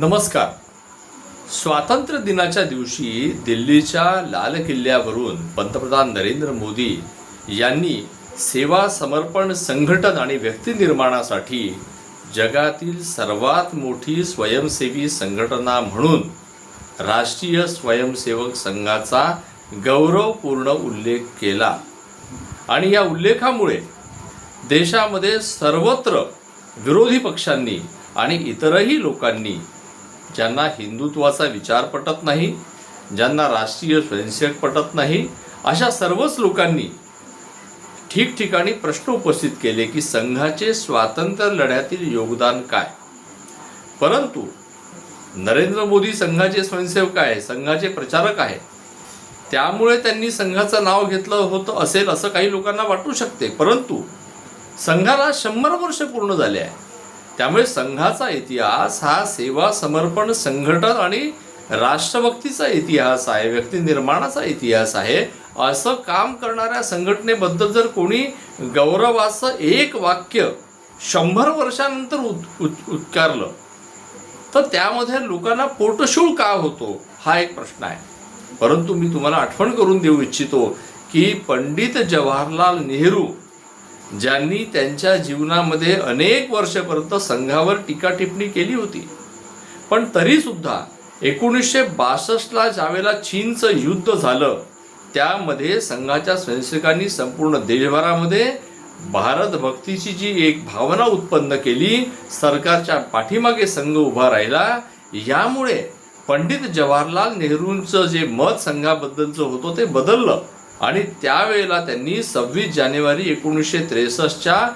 नमस्कार. स्वातंत्र्य दिनाच्या दिवशी दिल्लीच्या लाल किल्ल्यावरून पंतप्रधान नरेंद्र मोदी यांनी सेवा समर्पण संघटन आणि व्यक्ती निर्माणासाठी जगातील सर्वात मोठी स्वयंसेवी संघटना म्हणून राष्ट्रीय स्वयंसेवक संघाचा गौरवपूर्ण उल्लेख केला. आणि या उल्लेखामुळे देशामध्ये सर्वत्र विरोधी पक्षांनी आणि इतरही लोकांनी ज्यांना हिंदुत्वाचा विचार पटत नाही ज्यांना राष्ट्रीय स्वयंसेवक पटत नाही अशा सर्वच लोकांनी ठिकठिकाणी प्रश्न उपस्थित केले की संघाचे स्वातंत्र्य लढ्यातील योगदान काय? परंतु नरेंद्र मोदी संघाचे स्वयंसेवक आहे संघाचे प्रचारक आहे त्यामुळे त्यांनी संघाचं नाव घेतलं होतं असेल असं काही लोकांना वाटू शकते. परंतु संघाला शंभर वर्ष पूर्ण झाले आहे. त्यामुळे संघाचा इतिहास हा सेवा समर्पण संघटन आणि राष्ट्रभक्तीचा इतिहास आहे व्यक्ती निर्माणाचा इतिहास आहे. असं काम करणाऱ्या संघटनेबद्दल जर कोणी गौरवाचं एक वाक्य शंभर वर्षानंतर उद उद उच्चारलं तर त्यामध्ये लोकांना पोटशूळ का होतो? हा एक प्रश्न आहे. परंतु मी तुम्हाला आठवण करून देऊ इच्छितो की पंडित जवाहरलाल नेहरू ज्यांनी त्यांच्या जीवनामध्ये अनेक वर्षपर्यंत संघावर टीका टिप्पणी केली होती. पण तरीसुद्धा एकोणीसशे बासष्टला ज्यावेळेला चीनचं युद्ध झालं त्यामध्ये संघाच्या स्वयंसेवकांनी संपूर्ण देशभरामध्ये भारत भक्तीची जी एक भावना उत्पन्न केली सरकारच्या पाठीमागे संघ उभा राहिला यामुळे पंडित जवाहरलाल नेहरूंचं जे मत संघाबद्दलचं होतं ते बदललं. आणि त्यावेळेला त्यांनी सव्वीस जानेवारी एकोणीसशे त्रेसष्टच्या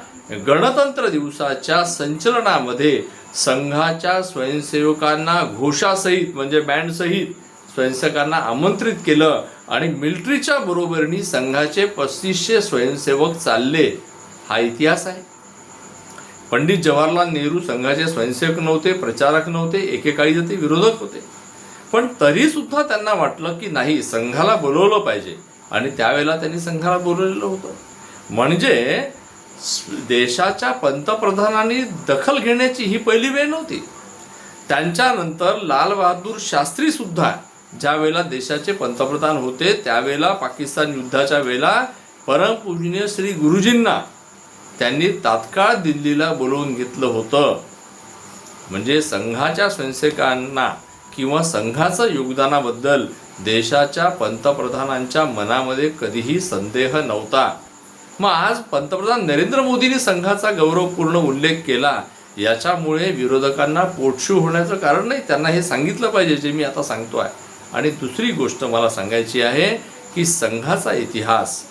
गणतंत्र दिवसाच्या संचलनामध्ये संघाच्या स्वयंसेवकांना घोषासहित म्हणजे बँडसहित स्वयंसेवकांना आमंत्रित केलं आणि मिलिटरीच्या बरोबरीने संघाचे पस्तीसशे स्वयंसेवक चालले. हा इतिहास आहे. पंडित जवाहरलाल नेहरू संघाचे स्वयंसेवक नव्हते प्रचारक नव्हते एकेकाळी ते विरोधक होते. पण तरीसुद्धा त्यांना वाटलं की नाही संघाला बोलवलं पाहिजे. आणि त्यावेळेला त्यांनी संघाला बोलवलेलं होतं. म्हणजे देशाच्या पंतप्रधानांनी दखल घेण्याची ही पहिली वेळ नव्हती. त्यांच्यानंतर लालबहादूर शास्त्रीसुद्धा शास्त्री सुद्धा ज्या वेळेला देशाचे पंतप्रधान होते त्यावेळेला पाकिस्तान युद्धाच्या वेळेला परमपूजनीय श्री गुरुजींना त्यांनी तात्काळ दिल्लीला बोलवून घेतलं होतं. म्हणजे संघाच्या स्वयंसेवकांना किंवा संघाचं योगदानाबद्दल देशाच्या पंतप्रधानांच्या मनामध्ये कधीही संदेह नव्हता. मग आज पंतप्रधान नरेंद्र मोदींनी संघाचा गौरवपूर्ण उल्लेख केला. याच्यामुळे विरोधकांना पोटशू होण्याचं कारण नाही. त्यांना हे सांगितलं पाहिजे जे मी आता सांगतो आहे आणि दुसरी गोष्ट मला सांगायची आहे की संघाचा इतिहास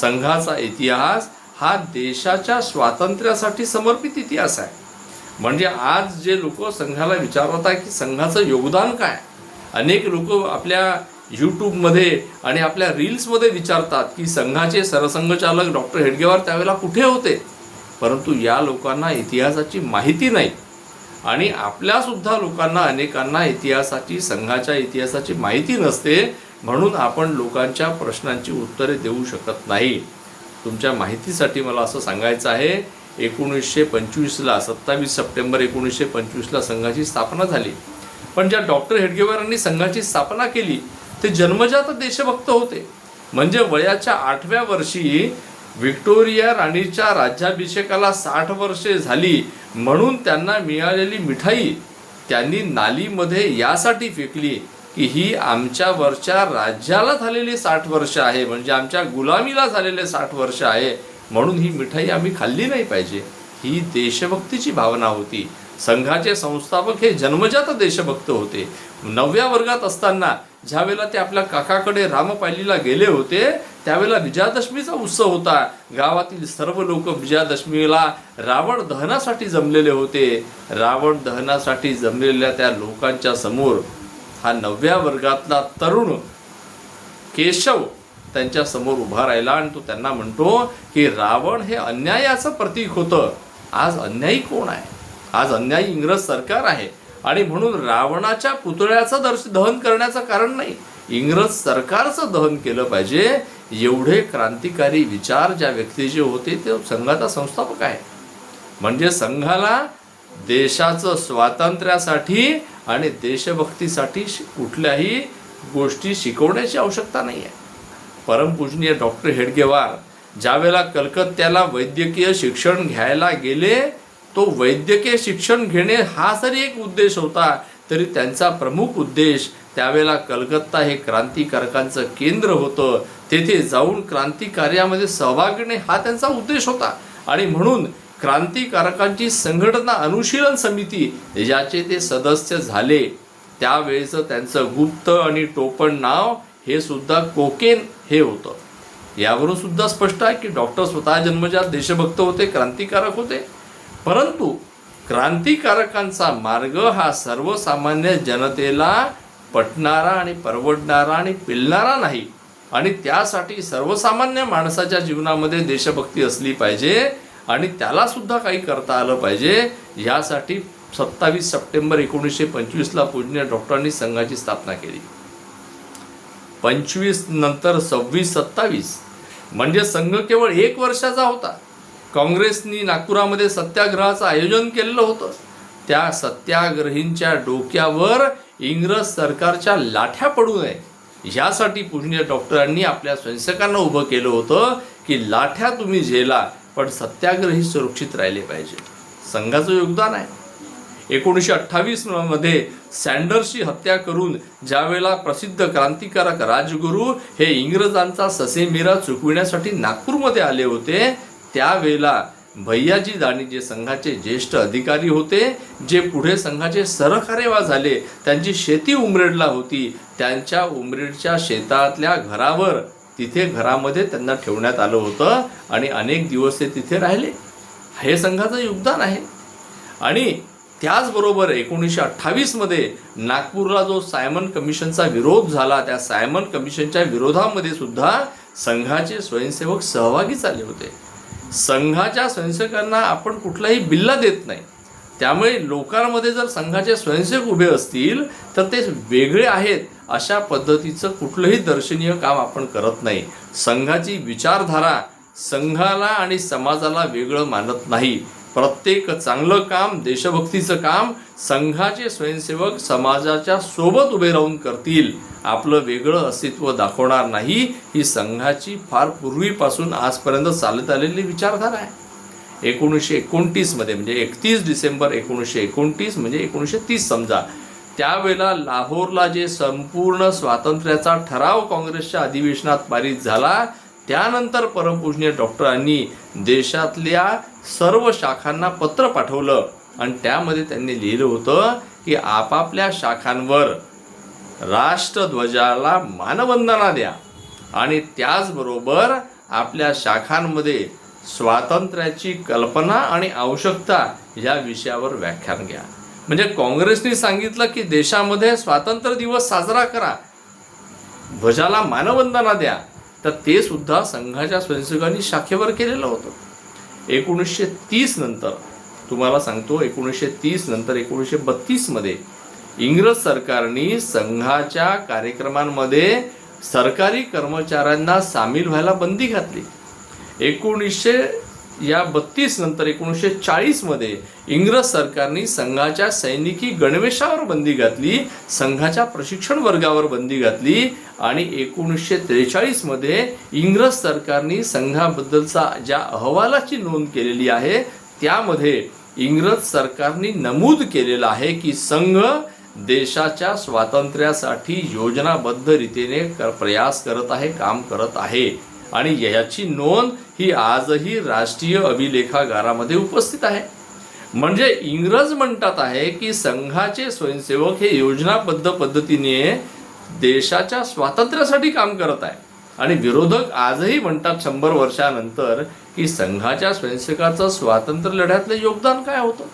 संघाचा इतिहास हा देशाच्या स्वातंत्र्यासाठी समर्पित इतिहास आहे. म्हणजे आज जे लोक संघाला विचारत आहे की संघाचं योगदान काय? अनेक लोक आपल्या यूट्यूबमध्ये आणि आपल्या रील्समध्ये विचारतात की संघाचे सरसंघचालक डॉक्टर हेडगेवार त्यावेळेला कुठे होते? परंतु या लोकांना इतिहासाची माहिती नाही. आणि आपल्यासुद्धा लोकांना अनेकांना इतिहासाची संघाच्या इतिहासाची माहिती नसते म्हणून आपण लोकांच्या प्रश्नांची उत्तरे देऊ शकत नाही. तुमच्या माहितीसाठी मला असं सांगायचं आहे एकोणीसशे पंचवीसला सत्तावीस सप्टेंबर एकोणीसशे पंचवीसला संघाची स्थापना झाली. पण ज्या डॉक्टर हेडगेवारांनी संघाची स्थापना केली ते जन्मजात देशभक्त होते. म्हणजे वयाच्या आठव्या वर्षी व्हिक्टोरिया राणीच्या राज्याभिषेकाला साठ वर्षे झाली म्हणून त्यांना मिळालेली मिठाई त्यांनी नालीमध्ये यासाठी फेकली की ही आमच्यावरच्या राज्याला झालेली साठ वर्ष आहे म्हणजे आमच्या गुलामीला झालेले साठ वर्ष आहे म्हणून ही मिठाई आम्ही खाल्ली नाही पाहिजे. ही देशभक्तीची भावना होती. संघाचे संस्थापक हे जन्मजात देशभक्त होते. नवव्या वर्गात असताना ज्यावेळेला ते आपल्या काकाकडे रामपालीला गेले होते त्यावेळेला विजयादशमीचा उत्सव होता. गावातील सर्व लोक विजयादशमीला रावण दहनासाठी जमलेले होते. रावण दहनासाठी जमलेल्या त्या लोकांच्या समोर हा नवव्या वर्गातला तरुण केशव त्यांच्यासमोर उभा राहिला आणि तो त्यांना म्हणतो की रावण हे अन्यायाचं प्रतीक होतं. आज अन्यायी कोण आहे? आज अन्यायी इंग्रज सरकार आहे. आणि म्हणून रावणाच्या पुतळ्याचं दर्श दहन करण्याचं कारण नाही. इंग्रज सरकारचं दहन केलं पाहिजे. एवढे क्रांतिकारी विचार ज्या व्यक्तीचे होते ते संघाचा संस्थापक आहे म्हणजे संघाला देशाचं स्वातंत्र्यासाठी आणि देशभक्तीसाठी कुठल्याही गोष्टी शिकवण्याची आवश्यकता नाही आहे. परमपूजनीय डॉक्टर हेडगेवार ज्यावेळेला कलकत्त्याला वैद्यकीय शिक्षण घ्यायला गेले तो वैद्यकीय शिक्षण घेणे हा जरी एक उद्देश होता तरी त्यांचा प्रमुख उद्देश त्यावेळेला कलकत्ता हे क्रांतिकारकांचं केंद्र होतं. तेथे जाऊन क्रांतिकार्यामध्ये सहभाग घेणे हा त्यांचा उद्देश होता. आणि म्हणून क्रांतिकारकांची संघटना अनुशीलन समिती याचे ते सदस्य झाले त्यावेळेचं त्यांचं गुप्त आणि टोपण नाव हे सुद्धा कोकेन हे होतं. यावरून सुद्धा स्पष्ट आहे की डॉक्टर स्वतः जन्मजात देशभक्त होते क्रांतिकारक होते. परंतु क्रांतिकारकांचा मार्ग हा सर्वसामान्य जनतेला पटणारा आणि परवडणारा आणि पिलणारा नाही. आणि त्यासाठी सर्वसामान्य माणसाच्या जीवनामध्ये देशभक्ती असली पाहिजे आणि त्याला सुद्धा काही करता आलं पाहिजे. यासाठी सत्तावीस सप्टेंबर एकोणीसशे पंचवीसला पूजनीय डॉक्टरांनी संघाची स्थापना केली. पंचवीस नंतर सव्वीस सत्तावीस. म्हणजे संघ केवळ एक वर्षाचा होता. काँग्रेसनी नागपुरामध्ये सत्याग्रहाचं आयोजन केलेलं होतं. त्या सत्याग्रहींच्या डोक्यावर इंग्रज सरकारच्या लाठ्या पडू नये. यासाठी पूजनीय डॉक्टरांनी आपल्या स्वयंसेवकांना उभं केलं होतं की लाठ्या तुम्ही झेला पण सत्याग्रही सुरक्षित राहिले पाहिजे. संघाचं योगदान आहे. एकोणीसशे अठ्ठावीसमध्ये सँडर्सची हत्या करून ज्यावेळेला प्रसिद्ध क्रांतिकारक राजगुरू हे इंग्रजांचा ससेमिरा चुकविण्यासाठी नागपूरमध्ये आले होते त्यावेळेला भैयाजी दाणी जे संघाचे ज्येष्ठ अधिकारी होते जे पुढे संघाचे सरकार्यवाह झाले. त्यांची शेती उमरेडला होती. त्यांच्या उमरेडच्या शेतातल्या घरावर तिथे घरामध्ये त्यांना ठेवण्यात आलं होतं आणि अनेक दिवस ते तिथे राहिले. हे संघाचं योगदान आहे. आणि त्याचबरोबर एकोणीसशे अठ्ठावीसमध्ये नागपूरला जो सायमन कमिशनचा विरोध झाला त्या सायमन कमिशनच्या विरोधामध्ये सुद्धा संघाचे स्वयंसेवक सहभागी झाले होते. संघाच्या स्वयंसेवकांना आपण कुठलाही बिल्ला देत नाही. त्यामुळे लोकांमध्ये जर संघाचे स्वयंसेवक उभे असतील तर ते वेगळे आहेत अशा पद्धतीचं कुठलंही दर्शनीय काम आपण करत नाही. संघाची विचारधारा संघाला आणि समाजाला वेगळं मानत नाही. प्रत्येक चांगलं काम देशभक्तीचं काम संघाचे स्वयंसेवक समाजाच्या सोबत उभे राहून करतील. आपलं वेगळं अस्तित्व दाखवणार नाही ही संघाची फार पूर्वीपासून आजपर्यंत चालत आलेली विचारधारा आहे. एकोणीसशे एकोणतीसमध्ये म्हणजे एकतीस डिसेंबर एकोणीसशे एकोणतीस म्हणजे एकोणीसशे तीस समजा त्यावेळेला लाहोरला जे संपूर्ण स्वातंत्र्याचा ठराव काँग्रेसच्या अधिवेशनात पारित झाला त्यानंतर परमपूजनीय डॉक्टरांनी देशातल्या सर्व शाखांना पत्र पाठवलं. आणि त्यामध्ये त्यांनी लिहिलं होतं की आपापल्या शाखांवर राष्ट्रध्वजाला मानवंदना द्या. आणि त्याचबरोबर आपल्या शाखांमध्ये स्वातंत्र्याची कल्पना आणि आवश्यकता या विषयावर व्याख्यान घ्या. म्हणजे काँग्रेसने सांगितलं की देशामध्ये स्वातंत्र्य दिवस साजरा करा. ध्वजाला मानवंदना द्या. तर ते सुद्धा संघाच्या स्वयंसेवकांनी शाखेवर केलेलं होतं. एकोणीसशे तीस नंतर तुम्हाला सांगतो एकोणीसशे तीस नंतर एकोणीसशे बत्तीसमध्ये इंग्रज सरकारने संघाच्या कार्यक्रमांमध्ये सरकारी कर्मचाऱ्यांना सामील व्हायला बंदी घातली. एकोणीसशे या बत्तीस नंतर एकोणीसशे चाळीसमध्ये इंग्रज सरकारने संघाच्या सैनिकी गणवेशावर बंदी घातली संघाच्या प्रशिक्षण वर्गावर बंदी घातली आणि एकोणीसशे त्रेचाळीसमध्ये इंग्रज सरकारने संघाबद्दलचा ज्या अहवालाची नोंद केलेली आहे त्यामध्ये इंग्रज सरकारने नमूद केलेलं आहे की संघ देशाच्या स्वातंत्र्यासाठी योजनाबद्ध रीतीने कर प्रयास करत आहे काम करत आहे. आणि याची नोंद ही आजही राष्ट्रीय अभिलेखागारामध्ये उपस्थित आहे. म्हणजे इंग्रज म्हणतात आहे की संघाचे स्वयंसेवक हे योजनाबद्ध पद्धतीने देशाच्या स्वातंत्र्यासाठी काम करत आहे. आणि विरोधक आजही म्हणतात शंभर वर्षानंतर की संघाच्या स्वयंसेवकाचं स्वातंत्र्य लढ्यातलं योगदान काय होतं?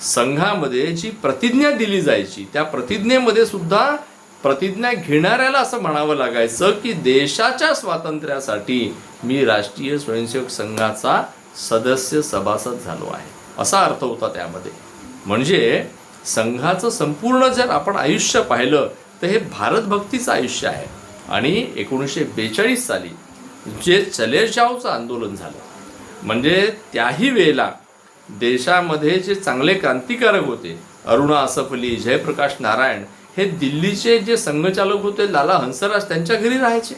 संघामध्ये जी प्रतिज्ञा दिली जायची त्या प्रतिज्ञेमध्ये सुद्धा प्रतिज्ञा घेणाऱ्याला असं म्हणावं लागायचं की देशाच्या स्वातंत्र्यासाठी मी राष्ट्रीय स्वयंसेवक संघाचा सदस्य सभासद झालो आहे. असा अर्थ होता त्यामध्ये. म्हणजे संघाचं संपूर्ण जर आपण आयुष्य पाहिलं तर हे भारतभक्तीचं आयुष्य आहे. आणि एकोणीसशे बेचाळीस साली जे चले जावचं आंदोलन झालं म्हणजे त्याही वेळेला देशामध्ये जे चांगले क्रांतिकारक होते अरुणा असफली जयप्रकाश नारायण हे दिल्लीचे जे संघचालक होते लाला हंसराज त्यांच्या घरी राहायचे.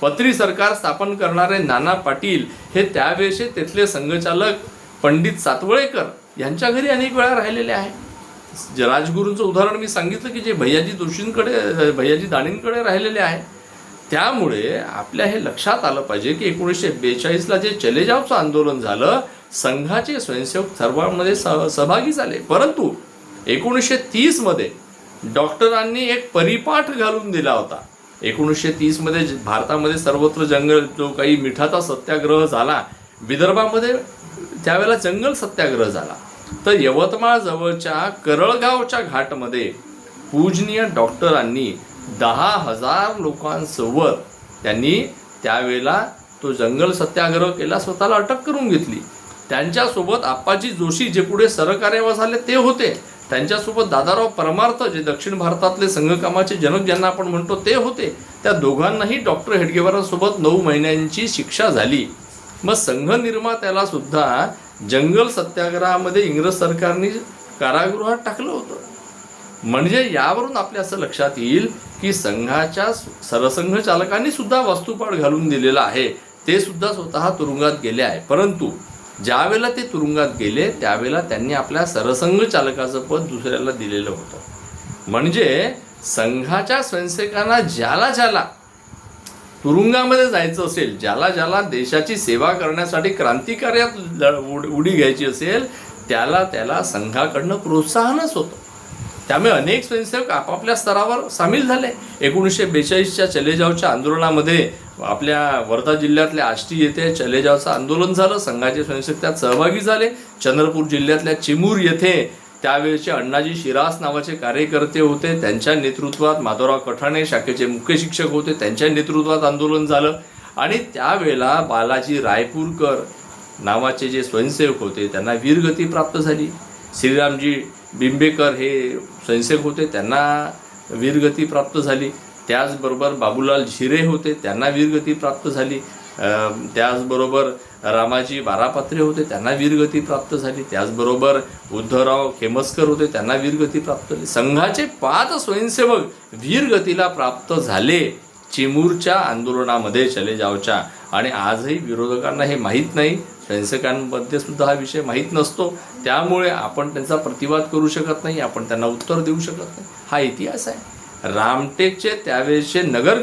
पत्री सरकार स्थापन करणारे नाना पाटील हे त्यावेळेचे तिथले संघचालक पंडित सातवळेकर यांच्या घरी अनेक वेळा राहिलेले आहे राजगुरूंचं उदाहरण मी सांगितलं की जे भैयाजी जोशींकडे भैयाजी दाणींकडे राहिलेले आहे त्यामुळे आपल्या हे लक्षात आलं पाहिजे की एकोणीसशे बेचाळीसला जे चले जावचं आंदोलन झालं संघाचे स्वयंसेवक सर्वांमध्ये सह सहभागी झाले. परंतु एकोणीसशे तीसमध्ये डॉक्टरांनी एक परिपाठ घालून दिला होता. एकोणीसशे तीसमध्ये भारतामध्ये सर्वत्र जंगल जो काही मिठाचा सत्याग्रह झाला विदर्भामध्ये त्यावेळेला जंगल सत्याग्रह झाला. तर यवतमाळजवळच्या करळगावच्या घाटमध्ये पूजनीय डॉक्टरांनी दहा हजार लोकांसोबत त्यांनी त्यावेळेला तो जंगल सत्याग्रह केला स्वतःला अटक करून घेतली. त्यांच्यासोबत आप्पाजी जोशी जे पुढे सरकार्यवा झाले ते होते. त्यांच्यासोबत दादाराव परमार्थ जे दक्षिण भारतातले संघकामाचे जनक ज्यांना आपण म्हणतो ते होते त्या दोघांनाही डॉक्टर हेडगेवारांसोबत नऊ महिन्यांची शिक्षा झाली. मग संघ निर्मात्याला सुद्धा जंगल सत्याग्रहामध्ये इंग्रज सरकारने कारागृहात टाकलं होतं. म्हणजे यावरून आपल्या असं लक्षात येईल की संघाच्या सरसंघ चालकांनी सुद्धा वस्तुपाठ घालून दिलेला आहे. ते सुद्धा स्वतः तुरुंगात गेले आहे. परंतु ज्यावेळेला ते तुरुंगात गेले त्यावेळेला त्यांनी आपल्या सरसंघ चालकाचं पद दुसऱ्याला दिलेलं होतं. म्हणजे संघाच्या स्वयंसेवकांना ज्याला ज्याला तुरुंगामध्ये जायचं असेल ज्याला ज्याला देशाची सेवा करण्यासाठी क्रांतिकार्यात उड- उडी घ्यायची असेल त्याला त्याला संघाकडनं प्रोत्साहनच होतं. त्यामुळे अनेक स्वयंसेवक आपापल्या स्तरावर सामील झाले. एकोणीसशे बेचाळीसच्या चलेजावच्या आंदोलनामध्ये आपल्या वर्धा जिल्ह्यातल्या आष्टी येथे चलेजावचं आंदोलन झालं. संघाचे स्वयंसेवक त्यात सहभागी झाले. चंद्रपूर जिल्ह्यातल्या चिमूर येथे त्यावेळेचे अण्णाजी शिरास नावाचे कार्यकर्ते होते. त्यांच्या नेतृत्वात माधवराव कठाणे शाखेचे मुख्य शिक्षक होते. त्यांच्या नेतृत्वात आंदोलन झालं. आणि त्यावेळेला बालाजी रायपूरकर नावाचे जे स्वयंसेवक होते त्यांना वीरगती प्राप्त झाली. श्रीरामजी बिंबेकर हे स्वयंसेवक होते. त्यांना वीरगती प्राप्त झाली. त्याचबरोबर बाबूलाल झिरे होते त्यांना वीरगती प्राप्त झाली. त्याचबरोबर रामाजी बारापात्रे होते त्यांना वीरगती प्राप्त झाली. त्याचबरोबर उद्धवराव खेमस्कर होते त्यांना वीरगती प्राप्त झाली. संघाचे पाच स्वयंसेवक वीरगतीला प्राप्त झाले. चिमूरच्या आंदोलनामध्ये चले जावच्या. आणि आजही विरोधकांना हे माहीत नाही. स्वयंसेवकांमध्ये सुद्धा हा विषय माहीत नसतो. त्यामुळे आपण त्यांचा प्रतिवाद करू शकत नाही आपण त्यांना उत्तर देऊ शकत नाही. हा इतिहास आहे. रामटेकचे त्यावेळेचे नगर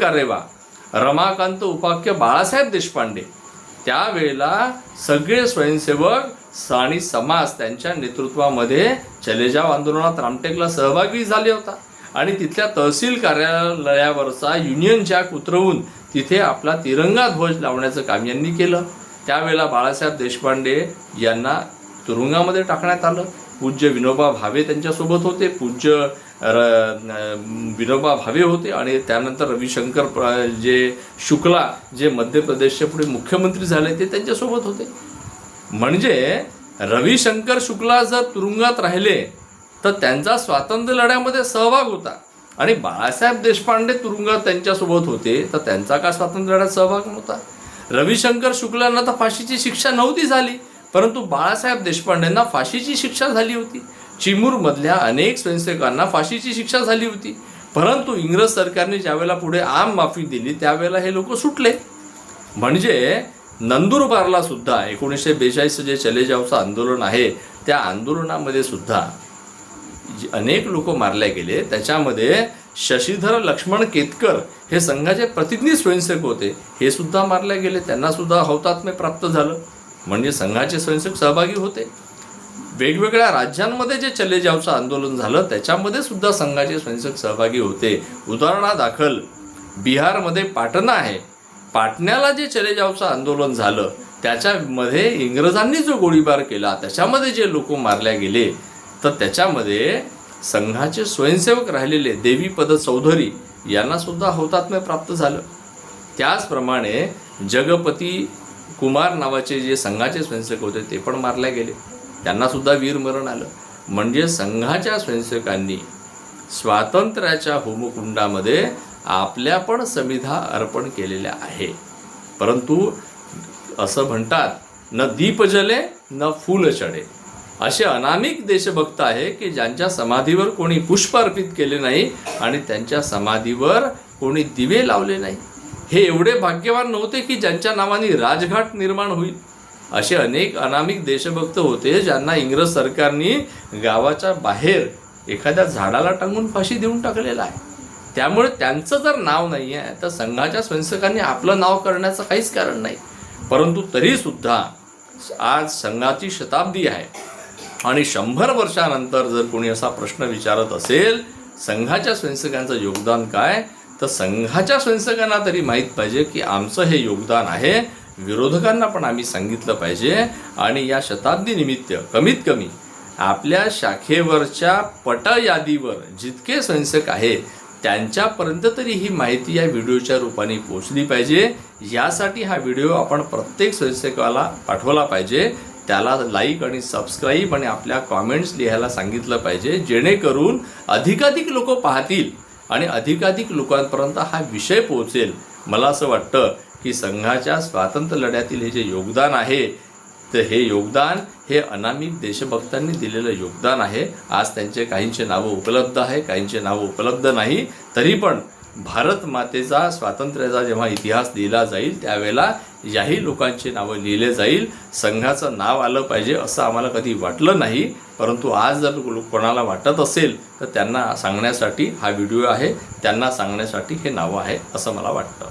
रमाकांत उपाख्य बाळासाहेब देशपांडे. त्यावेळेला सगळे स्वयंसेवक आणि समाज त्यांच्या नेतृत्वामध्ये चलेजाव आंदोलनात रामटेकला सहभागी झाले होता. आणि तिथल्या तहसील कार्यालयावरचा युनियन जॅक उतरवून तिथे आपला तिरंगा ध्वज लावण्याचं काम यांनी केलं. त्यावेळेला बाळासाहेब देशपांडे यांना तुरुंगामध्ये टाकण्यात आलं. पूज्य विनोबा भावे त्यांच्यासोबत होते पूज्य र विनोबा भावे होते आणि त्यानंतर रविशंकर प्र- जे शुक्ला जे मध्य प्रदेशचे पुढे मुख्यमंत्री झाले ते त्यांच्यासोबत होते. म्हणजे रविशंकर शुक्ला जर तुरुंगात राहिले तर त्यांचा स्वातंत्र्य लढ्यामध्ये सहभाग होता. आणि बाळासाहेब देशपांडे तुरुंगात त्यांच्यासोबत होते तर त्यांचा का स्वातंत्र्य लढ्यात सहभाग नव्हता? रविशंकर शुक्लांना तर फाशीची शिक्षा नव्हती झाली. परंतु बाळासाहेब देशपांडेंना फाशीची शिक्षा झाली होती. चिमूरमधल्या अनेक स्वयंसेवकांना फाशीची शिक्षा झाली होती. परंतु इंग्रज सरकारने ज्यावेळेला पुढे आम माफी दिली त्यावेळेला हे लोक सुटले. म्हणजे नंदुरबारला सुद्धा एकोणीसशे बेचाळीसचं जे चलेजावचं आंदोलन आहे त्या आंदोलनामध्ये सुद्धा जे अनेक लोक मारले गेले. त्याच्यामध्ये शशीधर लक्ष्मण केतकर हे संघाचे प्रतिनिधी स्वयंसेवक होते. हे सुद्धा मारले गेले. त्यांना सुद्धा हौतात्म्य प्राप्त झालं. म्हणजे संघाचे स्वयंसेवक सहभागी होते. वेगवेगळ्या राज्यांमध्ये जे चलेजावचं आंदोलन झालं त्याच्यामध्ये सुद्धा संघाचे स्वयंसेवक सहभागी होते. उदाहरणादाखल बिहारमध्ये पाटणा आहे. पाटण्याला जे चलेजावचं आंदोलन झालं त्याच्यामध्ये इंग्रजांनी जो गोळीबार केला त्याच्यामध्ये जे लोक मारल्या गेले तर त्याच्यामध्ये संघाचे स्वयंसेवक राहिलेले देवीपद चौधरी यांनासुद्धा हौतात्म्य प्राप्त झालं. त्याचप्रमाणे जगपती कुमार नावाचे जे संघाचे स्वयंसेवक होते ते पण मारले गेले. त्यांनासुद्धा वीरमरण आलं. म्हणजे संघाच्या स्वयंसेवकांनी स्वातंत्र्याच्या होमकुंडामध्ये आपल्या पण समिधा अर्पण केलेल्या आहे. परंतु असं म्हणतात न दीप जले न फूल चढे. असे अनामिक देशभक्त आहे की ज्यांच्या समाधीवर कोणी पुष्प अर्पित केले नाही आणि त्यांच्या समाधीवर कोणी दिवे लावले नाही. हे एवढे भाग्यवान नव्हते की ज्यांच्या नावाने राजघाट निर्माण होईल. असे अनेक अनामिक देशभक्त होते ज्यांना इंग्रज सरकारने गावाच्या बाहेर एखाद्या झाडाला टांगून फाशी देऊन टाकलेला आहे. त्यामुळे त्यांचं जर नाव नाही आहे तर संघाच्या स्वयंसेवकांनी आपलं नाव करण्याचं काहीच कारण नाही. परंतु तरीसुद्धा आज संघाची शताब्दी आहे. आणि शंभर वर्षानंतर जर कोणी असा प्रश्न विचारत असेल संघाच्या स्वयंसेवकांचं योगदान काय? तर संघाच्या स्वयंसेवकांना तरी माहीत पाहिजे की आमचं हे योगदान आहे. विरोधकांना पण आम्ही सांगितलं पाहिजे. आणि या शताब्दी निमित्त कमीत कमी आपल्या शाखेवरच्या पट यादीवर जितके स्वयंसेवक आहेत त्यांच्यापर्यंत तरी ही माहिती या व्हिडिओच्या रूपाने पोचली पाहिजे. यासाठी हा व्हिडिओ आपण प्रत्येक स्वयंसेवकाला पाठवला पाहिजे. त्याला लाईक आणि सबस्क्राईब आणि आपल्या कॉमेंट्स लिहायला सांगितलं पाहिजे जेणेकरून अधिकाधिक लोक पाहतील. आणि अधिकाधिक लोकांपर्यंत हा विषय पोहोचेल. मला असं वाटतं की संघाच्या स्वातंत्र्य लढ्यातील हे जे योगदान आहे तर हे योगदान हे अनामिक देशभक्तांनी दिलेलं योगदान आहे. आज त्यांचे काहींचे नावं उपलब्ध आहे काहींचे नावं उपलब्ध नाही. तरी पण भारत मातेचा स्वातंत्र्याचा जेव्हा इतिहास लिहिला जाईल त्यावेळेला याही लोकांची नावं लिहिले जाईल. संघाचं नाव आलं पाहिजे असं आम्हाला कधी वाटलं नाही. परंतु आज जर कोणाला वाटत असेल तर त्यांना सांगण्यासाठी हा व्हिडिओ आहे. त्यांना सांगण्यासाठी हे नावं आहे असं मला वाटतं.